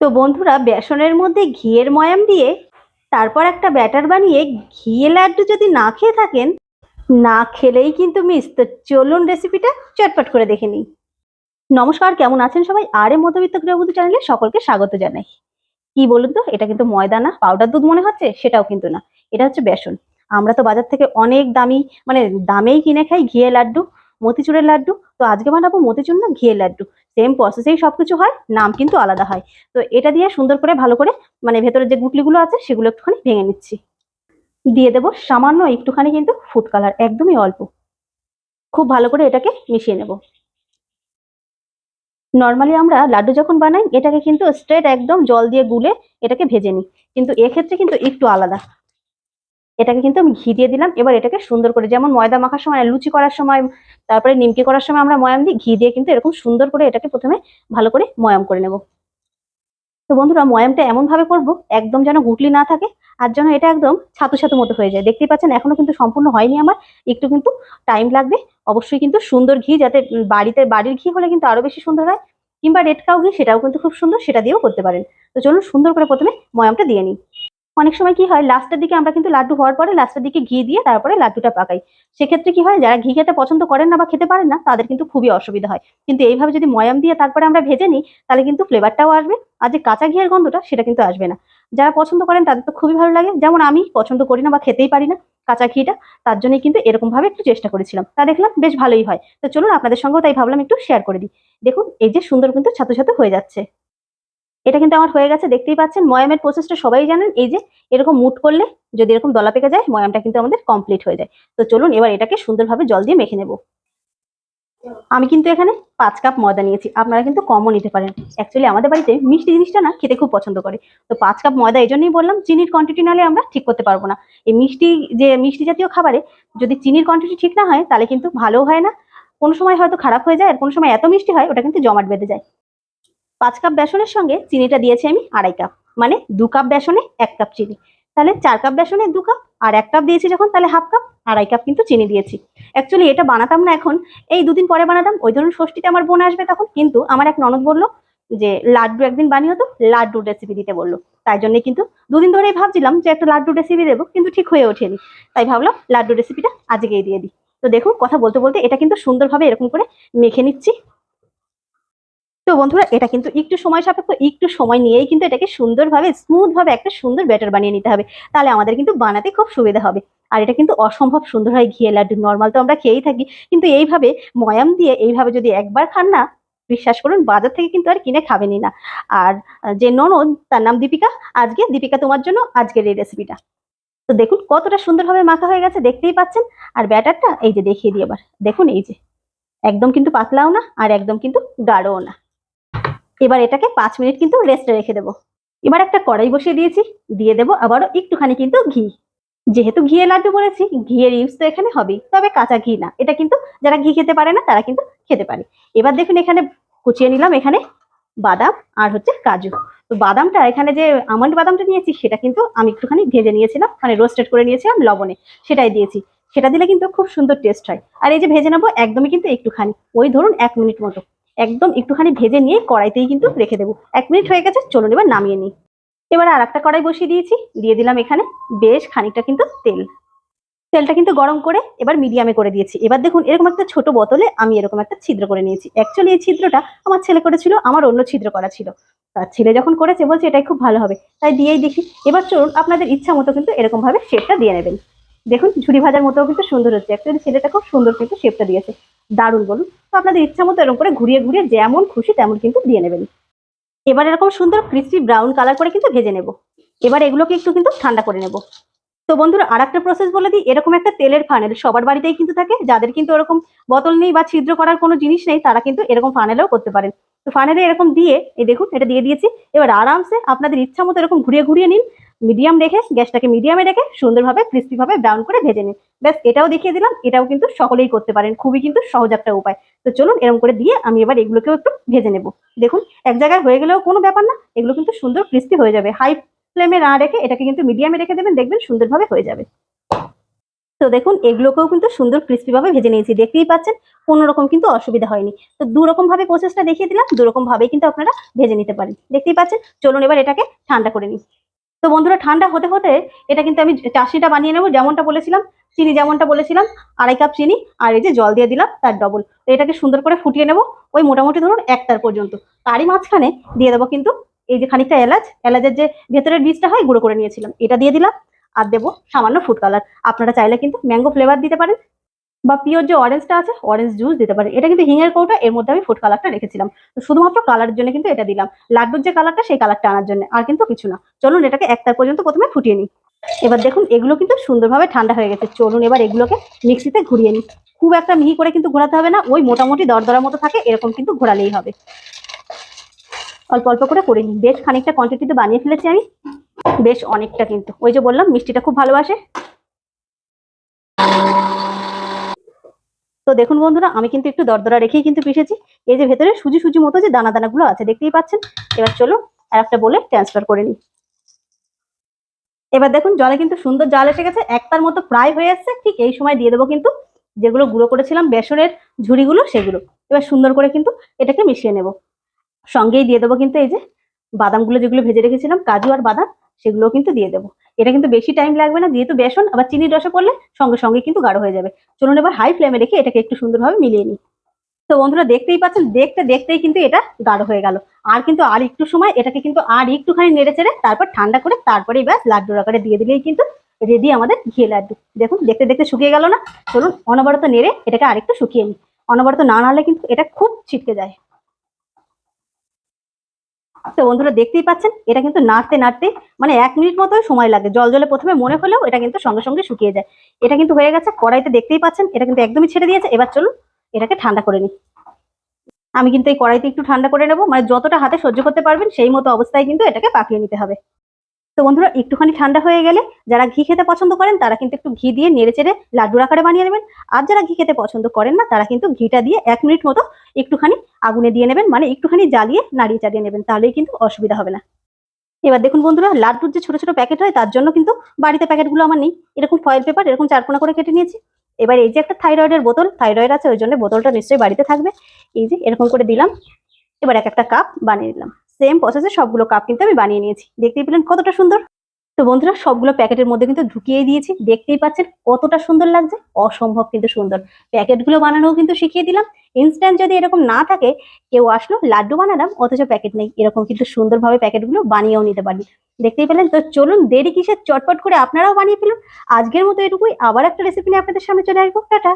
তো বন্ধুরা, বেসনের মধ্যে ঘিয়ের ময়াম দিয়ে তারপর একটা ব্যাটার বানিয়ে ঘিয়ে লাড্ডু যদি না খেয়ে থাকেন, না খেলেই কিন্তু মিস তো চলুন রেসিপিটা চটপট করে দেখে নিই। নমস্কার, কেমন আছেন সবাই? আর মধ্যবিত্ত গৃহবধূ চ্যানেলে সকলকে স্বাগত জানাই। কি বলুন তো, এটা কিন্তু ময়দা না পাউডার দুধ মনে হচ্ছে? সেটাও কিন্তু না। এটা হচ্ছে বেসন। আমরা তো বাজার থেকে অনেক দামি মানে দামেই কিনে খাই ঘিয়ে লাড্ডু, মতিচুরের লাড্ডু। তো আজকে বানাবো মতিচুর না ঘিয়ে লাড্ডু। সেম প্রসেসেই সব কিছু হয়, নাম কিন্তু আলাদা হয়। তো এটা দিয়ে সুন্দর করে ভালো করে মানে ভেতরে যে গুটলিগুলো আছে, সেগুলো একটুখানি ভেঙে নিচ্ছি। দিয়ে দেবো সামান্য একটুখানি কিন্তু ফুড কালার একদমই অল্প। খুব ভালো করে এটাকে মিশিয়ে নেব। নর্মালি আমরা লাড্ডু যখন বানাই, এটাকে কিন্তু স্ট্রেট একদম জল দিয়ে গুলে এটাকে ভেজে নিই। কিন্তু এক্ষেত্রে কিন্তু একটু আলাদা। এটাকে কিন্তু আমি ঘি দিয়ে দিলাম। এবার এটাকে সুন্দর করে যেমন ময়দা মাখার সময়, লুচি করার সময়, তারপরে নিমকি করার সময় আমরা ময়াম দিই, ঘি দিয়ে কিন্তু এরকম সুন্দর করে এটাকে প্রথমে ভালো করে ময়াম করে নেব। তো বন্ধুরা, ময়ামটা এমন ভাবে করব, একদম যেন গুটলি না থাকে আর যেন এটা একদম ছাতু ছাতু মতো হয়ে যায়। দেখতেই পাচ্ছেন, এখনও কিন্তু সম্পূর্ণ হয়নি আমার, একটু কিন্তু টাইম লাগবে। অবশ্যই কিন্তু সুন্দর ঘি, যাতে বাড়িতে, বাড়ির ঘি হলে কিন্তু আরও বেশি সুন্দর হয়, কিংবা রেড কাউ ঘি, সেটাও কিন্তু খুব সুন্দর, সেটা দিয়েও করতে পারেন। তো চলুন সুন্দর করে প্রথমে ময়ামটা দিয়ে নিই। অনেক সময় কি হয়, লাস্টের দিকে আমরা কিন্তু লাড্ডু হওয়ার পরে লাস্টের দিকে ঘি দিয়ে তারপরে লাড্ডুটা পাকাই। সেক্ষেত্রে কি হয়, যারা ঘি খেতে পছন্দ করেন না বা খেতে পারেন না, তাদের কিন্তু খুবই অসুবিধা হয়। কিন্তু এইভাবে যদি ময়াম দিয়ে তারপরে আমরা ভেজে নিই, তাহলে কিন্তু ফ্লেভারটাও আসবে আর যে কাঁচা ঘিয়ের গন্ধটা, সেটা কিন্তু আসবে না। যারা পছন্দ করেন, তাদের তো খুবই ভালো লাগে। যেমন আমি পছন্দ করি না বা খেতেই পারি না কাঁচা ঘিটা, তার জন্যই কিন্তু এরকম ভাবে একটু চেষ্টা করেছিলাম। তা দেখলাম বেশ ভালোই হয়। তো চলুন, আপনাদের সঙ্গেও তাই ভাবলাম একটু শেয়ার করে দিই। দেখুন, এই যে সুন্দর কিন্তু ছাতু ছাতু হয়ে যাচ্ছে। এটা কিন্তু আমার হয়ে গেছে, দেখতেই পাচ্ছেন। ময়ামের প্রসেসটা সবাই জানেন, এই যে এরকম মুট করলে যদি এরকম দলা পেকে যায়, ময়ামটা কিন্তু আমাদের কমপ্লিট হয়ে যায়। তো চলুন এবার এটাকে সুন্দরভাবে জল দিয়ে মেখে নেব। আমি কিন্তু এখানে পাঁচ কাপ ময়দা নিয়েছি, আপনারা কিন্তু কমও নিতে পারেন। অ্যাকচুয়ালি আমাদের বাড়িতে মিষ্টি জিনিসটা না খেতে খুব পছন্দ করে। তো পাঁচ কাপ ময়দা এই জন্যই বললাম, চিনির কোয়ান্টিটি নালে আমরা ঠিক করতে পারব না। এই মিষ্টি, যে মিষ্টি জাতীয় খাবারে যদি চিনির কোয়ান্টিটি ঠিক না হয়, তাহলে কিন্তু ভালো হয় না। কোনো সময় হয়তো খারাপ হয়ে যায়, আর কোনো সময় এত মিষ্টি হয়, ওটা কিন্তু জমাট বেঁধে যায়। পাঁচ কাপ বেসনের সঙ্গে চিনিটা দিয়েছি আমি আড়াই কাপ। মানে দু কাপ বেসনে এক কাপ চিনি। তাহলে চার কাপ বেসনে দু কাপ আর এক কাপ দিয়েছি যখন, তাহলে হাফ কাপ, আড়াই কাপ কিন্তু চিনি দিয়েছি। অ্যাকচুয়ালি এটা বানাতাম না এখন। এই দুদিন পরে বানাতাম, ওই ধরুন ষষ্ঠীতে আমার বোন আসবে তখন, কিন্তু আমার এক ননদ বলল যে, লাড্ডু একদিন বানিয়ে তো, লাড্ডুর রেসিপি দিতে বলল। তাই জন্য কিন্তু দুদিন ধরেই ভাবছিলাম যে, একটা লাড্ডু রেসিপি দেবো, কিন্তু ঠিক হয়ে ওঠেনি। তাই ভাবলাম লাড্ডু রেসিপিটা আজকেই দিয়ে দিই। তো দেখুন, কথা বলতে বলতে এটা কিন্তু সুন্দরভাবে এরকম করে মেখে নিচ্ছি। তো বন্ধুরা, এটা কিন্তু একটু সময় সাপেক্ষ, একটু সময় নিয়েই কিন্তু এটাকে সুন্দরভাবে স্মুথ ভাবে একটা সুন্দর ব্যাটার বানিয়ে নিতে হবে। তাহলে আমাদের কিন্তু বানাতে খুব সুবিধা হবে। আর এটা কিন্তু অসম্ভব সুন্দর হয় ঘিয়ে লাড্ডু। নর্মাল তো আমরা খেয়েই থাকি। কিন্তু এইভাবে ময়াম দিয়ে এইভাবে যদি একবার খান না, বিশ্বাস করুন, বাজার থেকে কিন্তু আর কিনে খাবেনই না। আর যে ননদ, তার নাম দীপিকা। আজকে দীপিকা তোমার জন্য আজকের এই রেসিপিটা তো দেখুন, কতটা সুন্দরভাবে মাখা হয়ে গেছে, দেখতেই পাচ্ছেন। আর ব্যাটারটা এই যে দেখিয়ে দিই এবার। দেখুন এই যে, একদম কিন্তু পাতলাও না, আর একদম কিন্তু গাঢ়ও না। এবার এটাকে পাঁচ মিনিট কিন্তু রেস্টে রেখে দেবো। এবার একটা কড়াই বসিয়ে দিয়েছি, দিয়ে দেবো আবারও একটুখানি কিন্তু ঘি। যেহেতু ঘিয়ে লাড্ডু বলেছি ঘিয়ের ইউজ তো এখানে হবেই, তবে কাঁচা ঘি না। এটা কিন্তু যারা ঘি খেতে পারে না, তারা কিন্তু খেতে পারে। এবার দেখুন এখানে কুচিয়ে নিলাম এখানে বাদাম আর হচ্ছে কাজু। তো বাদামটা এখানে যে আমন্ড বাদামটা নিয়েছি, সেটা কিন্তু আমি একটুখানি ভেজে নিয়েছিলাম মানে রোস্টেড করে নিয়েছিলাম লবণে, সেটাই দিয়েছি। সেটা দিলে কিন্তু খুব সুন্দর টেস্ট হয়। আর এই যে ভেজে নেব একদমই কিন্তু একটুখানি, ওই ধরুন এক মিনিট মতো। একদম একটুখানি ভেজে নিয়ে কড়াইতেই কিন্তু রেখে দেবো। এক মিনিট হয়ে গেছে, চলুন এবার নামিয়ে নিই। এবার আর একটা কড়াই বসিয়ে দিয়েছি, দিয়ে দিলাম এখানে বেশ খানিকটা কিন্তু তেল। তেলটা কিন্তু গরম করে এবার মিডিয়ামে করে দিয়েছি। এবার দেখুন, এরকম একটা ছোট বোতলে আমি এরকম একটা ছিদ্র করে নিয়েছি। অ্যাকচুয়ালি এই ছিদ্রটা আমার ছেলে করেছিল, আমার অন্য ছিদ্র করা ছিল। তার ছেলে যখন করেছে, বলছে এটাই খুব ভালো হবে। তাই দিয়েই দেখি। এবার চলুন, আপনাদের ইচ্ছা মতো কিন্তু এরকমভাবে শেপটা দিয়ে নেবেন। দেখুন, ঝুড়ি ভাজার মতো কিন্তু সুন্দর হচ্ছে। অ্যাকচুয়ালি ছেলেটা খুব সুন্দর কিন্তু শেপটা দিয়েছে। দারুণ বলুন। তো আপনাদের ইচ্ছা মতো এরকম করে ঘুরিয়ে ঘুরিয়ে যেমন খুশি তেমন কিন্তু দিয়ে নেবেন। এবার এরকম সুন্দর ক্রিস্পি ব্রাউন কালার করে কিন্তু ভেজে নেব। এবার এগুলোকে একটু কিন্তু ঠান্ডা করে নেব। তো বন্ধুরা আর একটা প্রসেস বলে দিই, এরকম একটা তেলের ফানেল সবার বাড়িতেই কিন্তু থাকে। যাদের কিন্তু এরকম বোতল নেই বা ছিদ্র করার কোনো জিনিস নেই, তারা কিন্তু এরকম ফানেলও করতে পারেন। তো ফানেলে এরকম দিয়ে, এই দেখুন, এটা দিয়ে দিয়েছি। এবার আরামসে আপনাদের ইচ্ছা মতো এরকম ঘুরিয়ে ঘুরিয়ে নিন। মিডিয়াম রেখে, গ্যাসটাকে মিডিয়ামে রেখে, সুন্দরভাবে ক্রিস্পি ভাবে ব্রাউন করে ভেজে নিন। ব্যাস, এটাও দেখিয়ে দিলাম, এটাও কিন্তু সকলেই করতে পারেন। খুবই কিন্তু সহজ একটা উপায়। তো চলুন, এরকম করে দিয়ে আমি এবার এগুলোকেও একটু ভেজে নেব। দেখুন, এক জায়গায় হয়ে গেলেও কোনো ব্যাপার না, এগুলো কিন্তু সুন্দর ক্রিস্পি হয়ে যাবে। হাই ফ্লেমে না রেখে, এটাকে কিন্তু মিডিয়ামে রেখে দেবেন, দেখবেন সুন্দরভাবে হয়ে যাবে। তো দেখুন, এগুলোকেও কিন্তু সুন্দর ক্রিস্পি ভাবে ভেজে নিয়েছি। দেখতেই পাচ্ছেন, কোনো রকম কিন্তু অসুবিধা হয়নি। তো দু রকম ভাবে প্রসেসটা দেখিয়ে দিলাম দু রকম ভাবেই কিন্তু আপনারা ভেজে নিতে পারেন। দেখতেই পাচ্ছেন, চলুন এবার এটাকে ঠান্ডা করে নিই। তো বন্ধুরা, ঠান্ডা হতে হতে এটা কিন্তু আমি চাষিটা বানিয়ে নেব, যেমনটা বলেছিলাম, চিনি যেমনটা বলেছিলাম, আড়াই কাপ চিনি আর এই যে জল দিয়ে দিলাম, তার ডবল তো এটাকে সুন্দর করে ফুটিয়ে নেব, ওই মোটামুটি ধরুন একটার পর্যন্ত। তারই মাঝখানে দিয়ে দেবো কিন্তু এই যে খানিকটা এলাচ, এলাচের যে ভেতরের বীজটা হয়, গুঁড়ো করে নিয়েছিলাম। এটা দিয়ে দিলাম আর দেবো সামান্য ফুড কালার আপনারা চাইলে কিন্তু ম্যাঙ্গো ফ্লেভার দিতে পারেন বা পিওর যে অরেঞ্জটা আছে অরেঞ্জ জুস দিতে পারেন। এটা কিন্তু হিঙের কৌটা, এর মধ্যে আমি ফুড কালারটা রেখেছিলাম। তো শুধুমাত্র কালারের জন্য কিন্তু এটা দিলাম। লাড্ডুর যে কালারটা সেই কালারটা আনার জন্য, আর কিন্তু কিছু না। চলুন এটাকে একটার পর্যন্ত প্রথমে ফুটিয়ে নিই। এবার দেখুন, এগুলো কিন্তু সুন্দরভাবে ঠান্ডা হয়ে গেছে। চলুন এবার এগুলোকে মিক্সিতে ঘুরিয়ে নিই। খুব একটা মিহি করে কিন্তু ঘোরাতে হবে না। ওই মোটামুটি দরদরার মতো থাকে, এরকম কিন্তু ঘোরালেই হবে। অল্প অল্প করে করে নিই। বেশ খানিকটা কোয়ান্টিটিতে বানিয়ে ফেলেছি আমি। বেশ অনেকটা কিন্তু। ওই যে বললাম, মিষ্টিটা খুব ভালোবাসে তো দেখুন বন্ধুরা, আমি কিন্তু একটু দরদরা রেখেই কিন্তু পিষেছি। এই যে ভেতরে সুজি সুজি মতো যে দানা দানাগুলো আছে, দেখতেই পাচ্ছেন? এবার চলো আর একটা বলে ট্রান্সফার করে নিই। এবার দেখুন, জলে কিন্তু সুন্দর জাল এসে গেছে। একটার মতো প্রায় হয়ে এসছে। ঠিক এই সময় দিয়ে দেবো কিন্তু যেগুলো গুঁড়ো করেছিলাম বেসনের ঝুড়িগুলো, সেগুলো। এবার সুন্দর করে কিন্তু এটাকে মিশিয়ে নেব। সঙ্গেই দিয়ে দেবো কিন্তু এই যে বাদামগুলো যেগুলো ভেজে রেখেছিলাম, কাজু আর বাদাম, সেগুলো কিন্তু দিয়ে দেবো। এটা কিন্তু বেশি টাইম লাগবে না, যেহেতু বেসন, আবার চিনির রসে করলে সঙ্গে সঙ্গে কিন্তু গাঢ় হয়ে যাবে। চলুন এবার হাই ফ্লেমে রেখে এটাকে একটু সুন্দরভাবে মিলিয়ে নিই। তো বন্ধুরা দেখতেই পাচ্ছেন, দেখতে দেখতেই কিন্তু এটা গাঢ় হয়ে গেল। আর কিন্তু আর একটু সময়, এটাকে কিন্তু আর একটুখানি নেড়ে চেড়ে তারপর ঠান্ডা করে তারপরেই ব্যাস লাড্ডুর আকারে দিয়ে দিলেই কিন্তু রেডি আমাদের ঘিয়ে লাড্ডু। দেখুন, দেখতে দেখতে শুকিয়ে গেল না? চলুন অনবরত নেড়ে এটাকে আরেকটু শুকিয়ে নিই। অনবরত না নাড়লে কিন্তু এটা খুব ছিটকে যায়। তো বন্ধুরা দেখতেই পাচ্ছেন, এটা কিন্তু নাড়তে নাড়তে মানে এক মিনিট মতো সময় লাগে। জল জলে প্রথমে মনে হলেও এটা কিন্তু সঙ্গে সঙ্গে শুকিয়ে যায়। এটা কিন্তু হয়ে গেছে, কড়াইতে দেখতেই পাচ্ছেন, এটা কিন্তু একদমই ছেড়ে দিয়েছে। এবার চলুন এটাকে ঠান্ডা করে নিই। আমি কিন্তু এই কড়াইতে একটু ঠান্ডা করে নেব মানে যতটা হাতে সহ্য করতে পারবেন সেই মতো অবস্থায় কিন্তু এটাকে পাকিয়ে নিতে হবে। তো বন্ধুরা, একটুখানি ঠান্ডা হয়ে গেলে যারা ঘি খেতে পছন্দ করেন, তারা কিন্তু একটু ঘি দিয়ে নেড়ে চেড়ে লাড্ডুর আকারে বানিয়ে নেবেন। আর যারা ঘি খেতে পছন্দ করেন না, তারা কিন্তু ঘিটা দিয়ে এক মিনিট মতো একটুখানি আগুনে দিয়ে নেবেন মানে একটুখানি জ্বালিয়ে নাড়িয়ে চালিয়ে নেবেন, তাহলেই কিন্তু অসুবিধা হবে না। এবার দেখুন বন্ধুরা, লাড্ডুর যে ছোট ছোট প্যাকেট হয়, তার জন্য কিন্তু বাড়িতে প্যাকেটগুলো আমার নেই। এরকম ফয়েল পেপার এরকম চারকোনা করে কেটে নিয়েছি। এবার এই যে একটা থাইরয়েডের বোতল থাইরয়েড আছে, ওই জন্য বোতলটা নিশ্চয়ই বাড়িতে থাকবে। এই যে এরকম করে দিলাম। এবার এক একটা কাপ বানিয়ে নিলাম। সেম প্রসেসে সবগুলো কাপ কিন্তু আমি বানিয়ে নিয়েছি। দেখতেই পেলেন কতটা সুন্দর? তো বন্ধুরা, সবগুলো প্যাকেটের মধ্যে কিন্তু ঢুকিয়ে দিয়েছি। দেখতেই পাচ্ছেন কতটা সুন্দর লাগছে। অসম্ভব কিন্তু সুন্দর। প্যাকেটগুলো বানানোও কিন্তু শিখিয়ে দিলাম। ইনস্ট্যান্ট যদি এরকম না থাকে, কেউ আসলো, লাড্ডু বানালাম, অথচ প্যাকেট নেই। এরকম কিন্তু সুন্দরভাবে প্যাকেটগুলো বানিয়েও নিতে পারি। দেখতেই পেলেন? তো চলুন, দেরি কিসের? চটপট করে আপনারাও বানিয়ে ফেলুন। আজকের মতো এটুকুই। আবার একটা রেসিপি নিয়ে আপনাদের সামনে চলে আসব। টাটা!